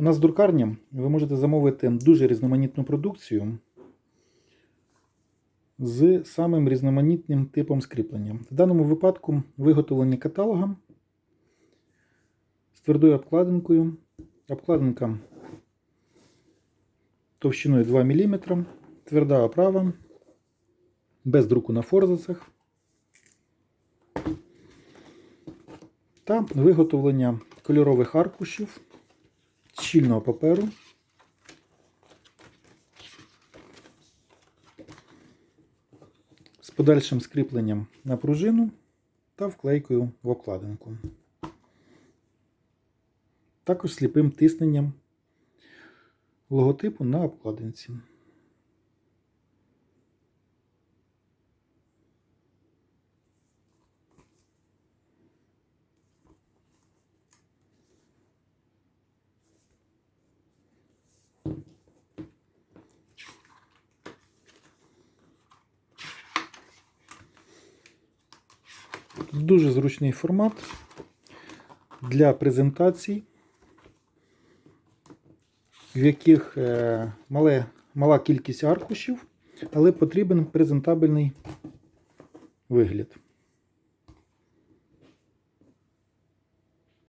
У нас друкарня ви можете замовити дуже різноманітну продукцію з самим різноманітним типом скріплення. В даному випадку виготовлення каталога з твердою обкладинкою. Обкладинка товщиною 2 мм, тверда оправа, без друку на форзацах. Та виготовлення кольорових аркушів щільного паперу. З подальшим скріпленням на пружину та вклейкою в обкладинку. Також сліпим тисненням логотипу на обкладинці. Дуже зручний формат для презентацій, в яких е, мале, мала кількість аркушів, але потрібен презентабельний вигляд.